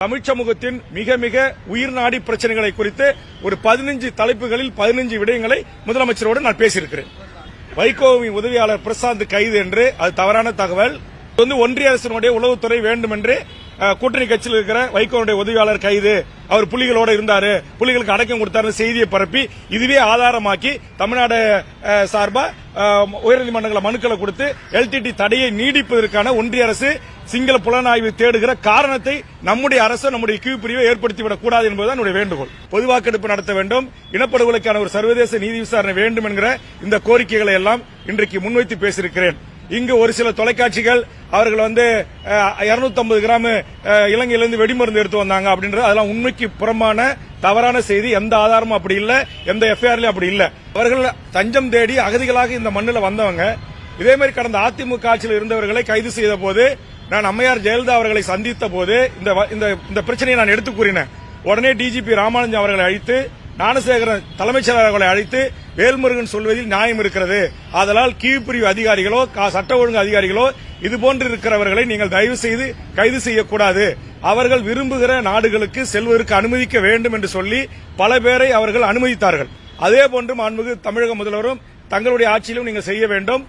தமிழ் சமூகத்தின் மிக மிக உயிர்நாடி பிரச்சனைகளை குறித்து ஒரு பதினஞ்சு தலைப்புகளில் பதினஞ்சு விடயங்களை முதலமைச்சரோடு நான் பேசியிருக்கிறேன். வைகோவின் உதவியாளர் பிரசாந்த் கைது என்று அது தவறான தகவல். வந்து ஒன்றிய அரசினுடைய உளவுத்துறை வேண்டும் என்று கூட்டணி கட்சியில் இருக்கிற வைகோனுடைய உதவியாளர் கைது. அவர் புலிகளோட இருந்தாரு. புலிகளுக்கு அடக்கம் கொடுத்தாரு செய்தியை பரப்பி இதுவே ஆதாரமாக்கி தமிழ்நாடு சார்பா அஹ், மனுக்களை கொடுத்து எல்டிடி தடையை நீடிப்பதற்கான ஒன்றிய அரசு சிங்கள புலனாய்வு தேடுகிற காரணத்தை நம்முடைய அரசு நம்முடைய கீழ் பிரிவை ஏற்படுத்திவிடக் கூடாது என்பதுதான் என்னுடைய வேண்டுகோள். பொதுவாக்கெடுப்பு நடத்த வேண்டும் இனப்படுகொலைக்கான ஒரு சர்வதேச நீதி விசாரணை வேண்டும் என்கிற இந்த கோரிக்கைகளை எல்லாம் இன்றைக்கு முன்வைத்து பேசியிருக்கிறேன். இங்கு ஒரு சில தொலைக்காட்சிகள் அவர்கள் வந்து இருநூத்தி ஐம்பது கிராம் இலங்கையிலிருந்து வெடிமருந்து எடுத்து வந்தாங்க அப்படின்றது அதெல்லாம் உண்மைக்கு புறம்பான தவறான செய்தி. எந்த ஆதாரமும் அப்படி இல்லை எந்த எஃப்ஐஆர்லயும் அப்படி இல்லை. அவர்கள் தஞ்சம் தேடி அகதிகளாக இந்த மண்ணில் வந்தவங்க. இதே மாதிரி கடந்த அதிமுக ஆட்சியில் இருந்தவர்களை கைது செய்த போது நான் அம்மையார் ஜெயலலிதா அவர்களை சந்தித்த போது இந்த வ- இந்த இந்த பிரச்சனையை நான் எடுத்து கூறினேன். உடனே டிஜிபி ராமானுஜம் அவர்களை அழைத்து ஞானசேகரன் தலைமைச் செயலர் அவர்களை அழைத்து வேல்முருகன் சொல்வதில் நியாயம் இருக்கிறது. ஆதலால் கீழ்பிரிவு அதிகாரிகளோ கா- சட்ட ஒழுங்கு அதிகாரிகளோ இதுபோன்று இருக்கிறவர்களை நீங்கள் தயவு செய்து கைது செய்யக்கூடாது. அவர்கள் விரும்புகிற நாடுகளுக்கு செல்வதற்கு அனுமதிக்க வேண்டும் என்று சொல்லி பல பேரை அவர்கள் அனுமதித்தார்கள். அதே போன்று மாண்புமிகு தமிழக முதல்வரும் தங்களுடைய ஆட்சியிலும் நீங்கள் செய்ய வேண்டும்.